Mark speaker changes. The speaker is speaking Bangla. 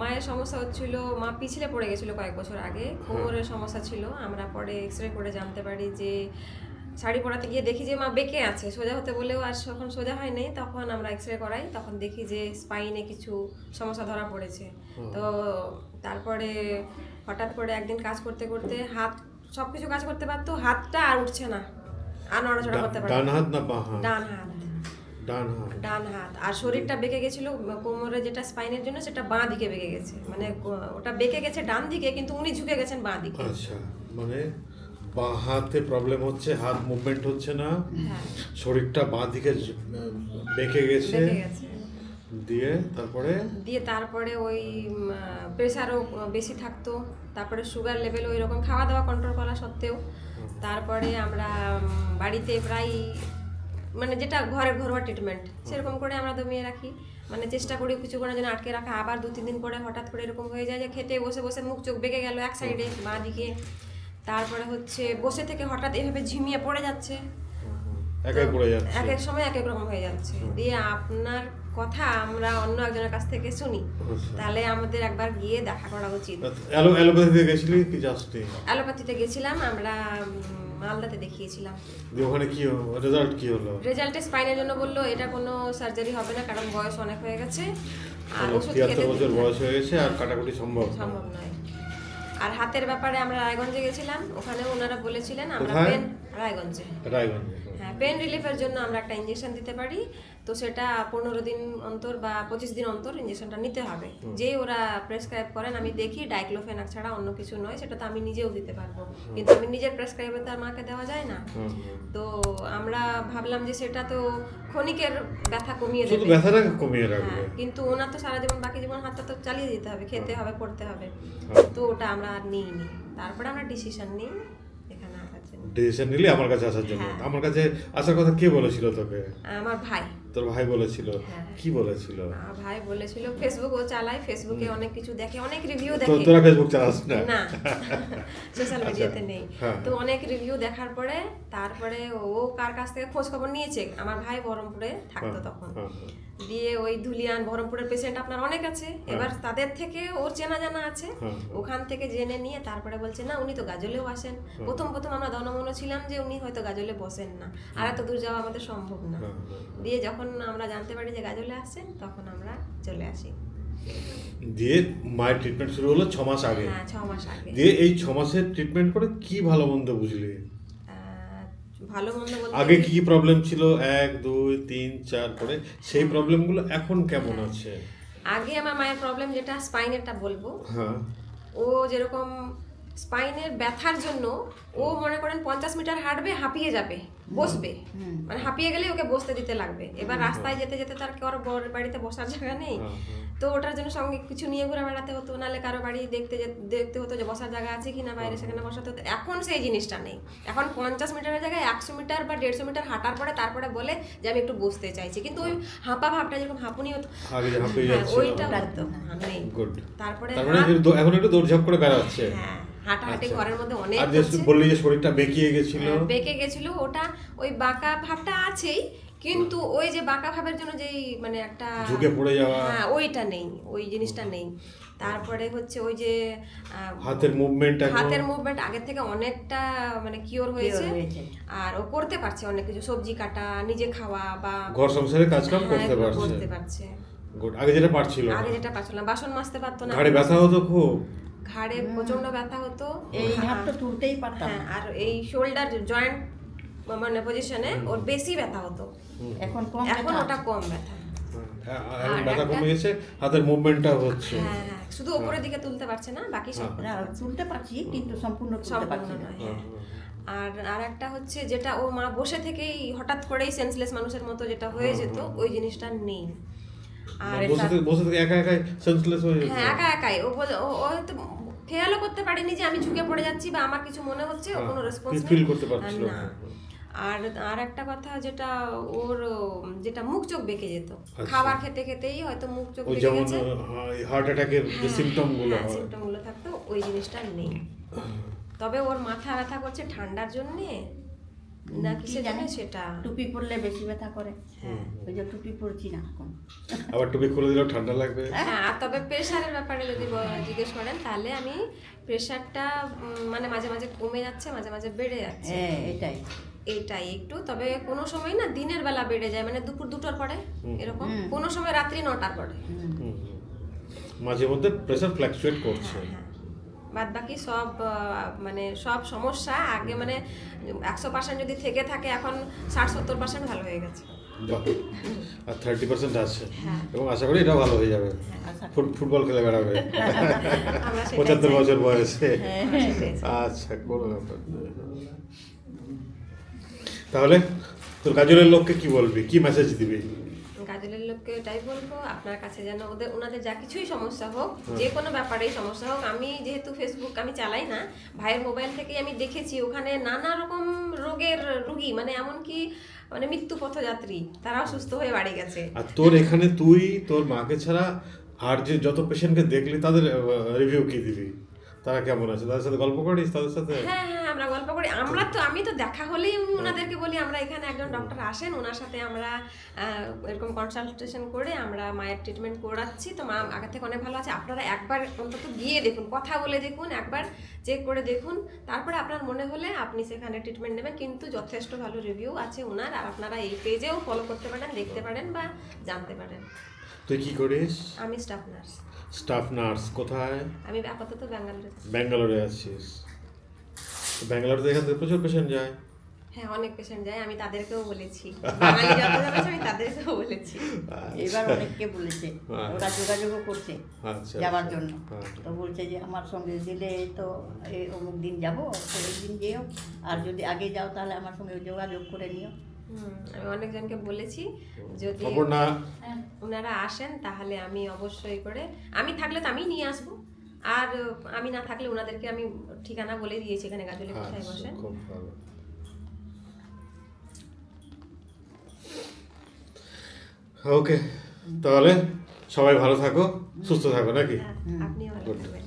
Speaker 1: মায়ের সমস্যা হচ্ছিল মা পিছলে পড়ে গেছিল কয়েক বছর আগে। কোমরের সমস্যা ছিল। আমরা পরে এক্স রে করে জানতে পারি যে শাড়ি পরাতে গিয়ে দেখি যে মা বেঁকে আছে। সোজা হতে বলেও আর যখন সোজা হয় নাই তখন আমরা এক্স রে করাই। তখন দেখি যে স্পাইনে কিছু সমস্যা ধরা পড়েছে। তো তারপরে হঠাৎ করে একদিন কাজ করতে করতে হাত সব কিছু কাজ করতে পারতো হাতটা আর উঠছে না। আর নড়াচড়া করতে পারতো
Speaker 2: ডান। হাত না বাঁ হাত?
Speaker 1: ডান হাত।
Speaker 2: ডান হাত।
Speaker 1: ডান হাত। আর শরীরটা বেঁকে গেছিল কোমরে যেটা স্পাইনের জন্য সেটা বাঁ দিকে বেঁকে গেছে। মানে ওটা বেঁকে গেছে ডান দিকে কিন্তু উনি ঝুঁকে গেছেন বাঁ দিকে।
Speaker 2: আচ্ছা মানে বাঁ হাতে প্রবলেম হচ্ছে হাত মুভমেন্ট হচ্ছে না।
Speaker 1: হ্যাঁ।
Speaker 2: শরীরটা বাঁ দিকে বেঁকে গেছে। দিয়ে তারপরে?
Speaker 1: দিয়ে তারপরে ওই প্রেশারও বেশি থাকতো। তারপরে সুগার লেভেল ওই রকম খাওয়া দাওয়া কন্ট্রোল করা সত্ত্বেও। তারপরে আমরা বাড়িতে প্রায় মানে যেটা ঘরের ঘরোয়া ট্রিটমেন্ট সেরকম করে আমরা দমিয়ে রাখি। মানে চেষ্টা করি কিছু কিছুক্ষণের জন্য আটকে রাখা। আবার দু তিন দিন পরে হঠাৎ করে এরকম হয়ে যায় যে খেতে বসে বসে মুখ চোখ বেঁকে গেল এক সাইডে বাঁ দিকে। তারপরে হচ্ছে বসে থেকে হঠাৎ এভাবে ঝিমিয়ে পড়ে যাচ্ছে। এক এক সময় এক এক রকম হয়ে যাচ্ছে। দিয়ে আপনার কথা আমরা অন্য একজনের কাছ থেকে শুনি।
Speaker 2: আচ্ছা।
Speaker 1: তাহলে আমাদের একবার গিয়ে দেখা করা উচিত।
Speaker 2: অ্যালো অ্যালোপ্যাথি দিয়ে গেছিলি কি জাস্টে
Speaker 1: অ্যালোপ্যাথিতে গেছিলাম আমরা মালদাতে দেখিয়েছিলাম।
Speaker 2: ওখানে কি রেজাল্ট কি হলো?
Speaker 1: রেজাল্টে স্পাইনের জন্য বলল এটা কোনো সার্জারি হবে না কারণ বয়স অনেক হয়ে গেছে। আর ওষুধ খেতে
Speaker 2: বছর বয়স হয়ে গেছে আর কাটাকুটি সম্ভব
Speaker 1: সম্ভব নয়। আর হাতের ব্যাপারে আমরা রায়গঞ্জে গেছিলাম ওখানে ওনারা বলেছিলেন আমরা রায়গঞ্জে।
Speaker 2: রায়গঞ্জে
Speaker 1: হ্যাঁ। পেন রিলিফের জন্য আমরা একটা ইঞ্জেকশন দিতে পারি। তো সেটা পনেরো দিন অন্তর বা পঁচিশ দিন অন্তর ইঞ্জেকশনটা নিতে হবে। যেই ওরা প্রেসক্রাইব করেন আমি দেখি ডাইক্লোফেনাক ছাড়া অন্য কিছু নয় সেটা তো আমি নিজেও দিতে পারব। কিন্তু আমি নিজের প্রেসক্রাইবে তো আর মাকে দেওয়া যায় না। তো আমরা ভাবলাম যে সেটা তো ক্ষণিকের ব্যথা কমিয়ে দেবে।
Speaker 2: ব্যথাটাকে কমিয়ে রাখবে।
Speaker 1: হ্যাঁ কিন্তু ওনার তো সারা জীবন বাকি জীবন হাতটা তো চালিয়ে দিতে হবে খেতে হবে পড়তে হবে।
Speaker 2: হ্যাঁ।
Speaker 1: তো ওটা আমরা আর নিইনি। তারপরে আমরা ডিসিশন নিই।
Speaker 2: ডিসিশন নিলি আমার কাছে আসার জন্য।
Speaker 1: হ্যাঁ।
Speaker 2: আমার কাছে আসার কথা কে বলেছিল তোকে?
Speaker 1: আমার ভাই।
Speaker 2: তোর ভাই বলেছিল?
Speaker 1: হ্যাঁ।
Speaker 2: কি বলেছিল?
Speaker 1: ভাই বলেছিল ফেসবুক ও চালায় ফেসবুকে অনেক কিছু দেখে অনেক রিভিউ দেখে।
Speaker 2: তোরা ফেসবুক চালাস না।
Speaker 1: সোশ্যাল মিডিয়াতে নেই।
Speaker 2: হ্যাঁ।
Speaker 1: তো অনেক রিভিউ দেখার পরে তারপরে ও কার কাছ থেকে খোঁজ খবর নিয়েছে? আমার ভাই বহরমপুরে থাকতো
Speaker 2: হ্যাঁ,
Speaker 1: তখন।
Speaker 2: হ্যাঁ, হ্যাঁ।
Speaker 1: দিয়ে ওই ধুলিয়ান বহরমপুরের পেশেন্ট আপনার অনেক আছে। এবার তাদের থেকে ওর চেনা জানা আছে।
Speaker 2: হ্যাঁ।
Speaker 1: ওখান থেকে জেনে নিয়ে তারপরে বলছে না উনি তো গাজলেও আসেন। প্রথম প্রথম আমরা দনমনে ছিলাম যে উনি হয়তো গাজলে বসেন না। আর এত দূর যাওয়া আমাদের সম্ভব না।
Speaker 2: হ্যাঁ, হ্যাঁ।
Speaker 1: দিয়ে যখন আমরা জানতে পারি যে গাজলে আসছেন তখন আমরা চলে আসি।
Speaker 2: দিয়ে মায়ের ট্রিটমেন্ট শুরু হলো ছ মাস আগে।
Speaker 1: হ্যাঁ ছ মাস আগে।
Speaker 2: দিয়ে এই ছ মাসের ট্রিটমেন্ট করে কি ভালো মন্দ বুঝলি?
Speaker 1: ভালো মন্দ বলতে
Speaker 2: আগে কি? কি প্রবলেম ছিল? এক দুই তিন চার করে। সেই প্রবলেমগুলো এখন কেমন আছে?
Speaker 1: আগে আমার মায়ের প্রবলেম যেটা স্পাইনেরটা বলব।
Speaker 2: হ্যাঁ।
Speaker 1: ও যেরকম স্পাইনের ব্যথার জন্য ও মনে করেন পঞ্চাশ মিটার হাঁটবে হাঁপিয়ে যাবে। বসবে। মানে হাঁপিয়ে গেলে ওকে বসতে দিতে লাগবে। এবার রাস্তায় যেতে যেতে তার কারও বর বাড়িতে বসার জায়গা নেই। তো ওটার জন্য সঙ্গে কিছু নিয়ে ঘুরে বেড়াতে হতো। নাহলে কারও বাড়ি দেখতে দেখতে হতো যে বসার জায়গা আছে কিনা বাইরে সেখানে বসাতে হতো। এখন সেই জিনিসটা নেই। এখন পঞ্চাশ মিটারের জায়গায় একশো মিটার বা দেড়শো মিটার হাঁটার পরে তারপরে বলে যে আমি একটু বসতে চাইছি। কিন্তু ওই হাঁপা ভাবটা যেরকম হাঁপুনি হতো হ্যাঁ, ওইটা হতো। নেই। তারপরে
Speaker 2: তার মানে এখন একটু দৌড়ঝাঁপ করে বেড়াচ্ছে।
Speaker 1: হ্যাঁ হাঁটাহাঁটি
Speaker 2: আচ্ছা।
Speaker 1: ঘরের মধ্যে অনেক।
Speaker 2: বললি যে শরীরটা বেঁকিয়ে গেছিল?
Speaker 1: হ্যাঁ, বেঁকে গেছিল। ওটা ওই বাঁকা ভাবটা আছেই কিন্তু ওই যে বাঁকা ভাবের জন্য যেই মানে একটা
Speaker 2: ঝুঁকে পড়ে যাওয়া।
Speaker 1: হ্যাঁ ওইটা নেই ওই জিনিসটা নেই। তারপরে হচ্ছে ওই যে
Speaker 2: হাতের মুভমেন্ট
Speaker 1: হাতের মুভমেন্ট আগের থেকে অনেকটা মানে কিওর হয়েছে। আর ও করতে পারছে অনেক কিছু সবজি কাটা নিজে খাওয়া বা
Speaker 2: ঘর সংসারে কাজ কাম
Speaker 1: হ্যাঁ,
Speaker 2: করতে পারছে।
Speaker 1: করতে পারছে।
Speaker 2: গুড আগে যেটা পারছিল না।
Speaker 1: আগে যেটা পারছিল না বাসন মাজতে পারতো না।
Speaker 2: ঘাড়ে ব্যথা হতো খুব।
Speaker 1: ঘাড়ে প্রচণ্ড ব্যথা হতো।
Speaker 3: এই হাতটা তুলতেই পারতাম।
Speaker 1: হ্যাঁ আর এই শোল্ডার জয়েন্ট মানে পজিশনে ওর বেশি ব্যথা হতো।
Speaker 3: এখন কম
Speaker 1: এখন ওটা কম ব্যথা।
Speaker 2: হ্যাঁ, ব্যথা কমে গেছে হাতের মুভমেন্টটা হচ্ছে।
Speaker 1: হ্যাঁ হ্যাঁ শুধু উপরের দিকে তুলতে পারছে না বাকি সব
Speaker 3: তুলতে পারছি কিন্তু সম্পূর্ণ তুলতে পারছি না।
Speaker 1: নয় হ্যাঁ। আর আর একটা হচ্ছে যেটা ও মা বসে থেকেই হঠাৎ করেই সেন্সলেস মানুষের মতো যেটা হয়ে যেত ওই জিনিসটা নেই। আর
Speaker 2: বসে থেকে বসে থেকে একা একাই সেন্সলেস হয়ে
Speaker 1: হ্যাঁ একা একাই। ও ও হয়তো খেয়ালও করতে পারেনি যে আমি ঝুঁকে পড়ে যাচ্ছি বা আমার কিছু মনে হচ্ছে ও কোনো রেসপন্স
Speaker 2: ফিল করতে পারছিল
Speaker 1: না। আর আর একটা কথা যেটা ওর যেটা মুখ চোখ বেঁকে যেত।
Speaker 2: আচ্ছা।
Speaker 1: খাবার খেতে খেতেই হয়তো মুখ চোখ বেঁকে গেছে।
Speaker 2: হার্ট অ্যাটাকের যে সিমটমগুলো হয়
Speaker 1: সিমটমগুলো থাকতো ওই জিনিসটা নেই। তবে ওর মাথা ব্যথা করছে ঠান্ডার জন্যে না
Speaker 3: কি জানি?
Speaker 1: সেটা?
Speaker 3: টুপি পরলে বেশি ব্যথা করে।
Speaker 1: হ্যাঁ
Speaker 3: ওই যে টুপি পরছি না এখন।
Speaker 2: আবার টুপি খুলে দিলেও ঠান্ডা লাগবে?
Speaker 1: হ্যাঁ আর তবে প্রেশারের ব্যাপারে যদি জিজ্ঞেস করেন তাহলে আমি প্রেশারটা মানে মাঝে মাঝে কমে যাচ্ছে মাঝে মাঝে বেড়ে যাচ্ছে।
Speaker 3: হ্যাঁ এটাই।
Speaker 1: এইটাই একটু তবে কোনো সময় না দিনের বেলা বেড়ে যায় মানে দুপুর দুটোর পরে এরকম কোনো সময় রাত্রি নটার পরে।
Speaker 2: মাঝে মধ্যে প্রেশার ফ্ল্যাকচুয়েট করছে।
Speaker 1: হ্যাঁ বাদ বাকি সব মানে সব সমস্যা আগে মানে একশো পার্সেন্ট যদি থেকে থাকে এখন ষাট সত্তর পার্সেন্ট ভালো হয়ে গেছে।
Speaker 2: আর থার্টি পার্সেন্ট আছে।
Speaker 1: হ্যাঁ।
Speaker 2: এবং আশা করি এটা ভালো হয়ে যাবে। ফুটবল খেলে বেড়াবে। পঁচাত্তর বছর বয়সে। আচ্ছা কোনো ব্যাপার। তাহলে তোর কাজলের লোককে কি বলবি? কি মেসেজ দিবি?
Speaker 1: কাজলের লোককে এটাই বলব আপনার কাছে যেন ওদের ওনাদের যা কিছুই সমস্যা হোক যে কোনো ব্যাপারেই সমস্যা হোক আমি যেহেতু ফেসবুক আমি চালাই না ভাইয়ের মোবাইল থেকেই আমি দেখেছি ওখানে নানা রকম রোগের রুগী মানে এমনকি মানে মৃত্যু পথযাত্রী তারাও সুস্থ হয়ে বাড়ি গেছে।
Speaker 2: আর তোর এখানে তুই তোর মাকে ছাড়া আর যে যত পেশেন্টকে দেখলি তাদের রিভিউ কি দিবি? তারা কেমন আছে? তাদের সাথে গল্প করিস? তাদের সাথে?
Speaker 1: হ্যাঁ হ্যাঁ আমরা গল্প করি। আমরা তো আমি তো দেখা হলেই ওনাদেরকে বলি আমরা এখানে একজন ডক্টর আসেন ওনার সাথে আমরা এরকম কনসালটেশন করে আমরা মায়ের ট্রিটমেন্ট করাচ্ছি। তো মা আগে থেকে অনেক ভালো আছে। আপনারা একবার অন্তত গিয়ে দেখুন কথা বলে দেখুন একবার চেক করে দেখুন। তারপরে আপনার মনে হলে আপনি সেখানে ট্রিটমেন্ট নেবেন। কিন্তু যথেষ্ট ভালো রিভিউ আছে ওনার আর আপনারা এই পেজেও ফলো করতে পারেন দেখতে পারেন বা জানতে পারেন।
Speaker 2: তুই কি করিস?
Speaker 1: আমি স্টাফ নার্স
Speaker 2: স্টাফ নার্স কোথায়?
Speaker 1: আমি আপাতত ব্যাঙ্গালোরে
Speaker 2: ব্যাঙ্গালোরে আছিস। ব্যাঙ্গালোরে তো প্রচুর পেশেন্ট যায়।
Speaker 1: হ্যাঁ অনেক পেশেন্ট যায়। আমি তাদেরকেও বলেছি। বাঙালি যত আছে আমি তাদেরকেও বলেছি।
Speaker 3: এবার অনেককে বলেছে।
Speaker 2: আচ্ছা।
Speaker 3: ওরা যোগাযোগও করছে
Speaker 2: আচ্ছা
Speaker 3: যাওয়ার
Speaker 2: আচ্ছা।
Speaker 3: জন্য।
Speaker 2: আচ্ছা।
Speaker 3: তো বলছে যে আমার সঙ্গে দিলে তো এই অমুক দিন যাব তো ওই দিন যেও। আর যদি আগে যাও তাহলে আমার সঙ্গে যোগাযোগ করে নিও।
Speaker 1: হুম, আমি অনেকজনকে বলেছি যদি ওনারা আসেন তাহলে আমি অবশ্যই করে আমি থাকলে তো আমি নিয়ে আসব। আর আমি না থাকলে ওনাদেরকে আমি ঠিকানা বলে দিয়েছি এখানে গাজলে কোথায় বসেন
Speaker 2: ওকে তাহলে সবাই ভালো থাকো সুস্থ থাকো নাকি?
Speaker 1: হ্যাঁ, আপনিও ভালো থাকবেন।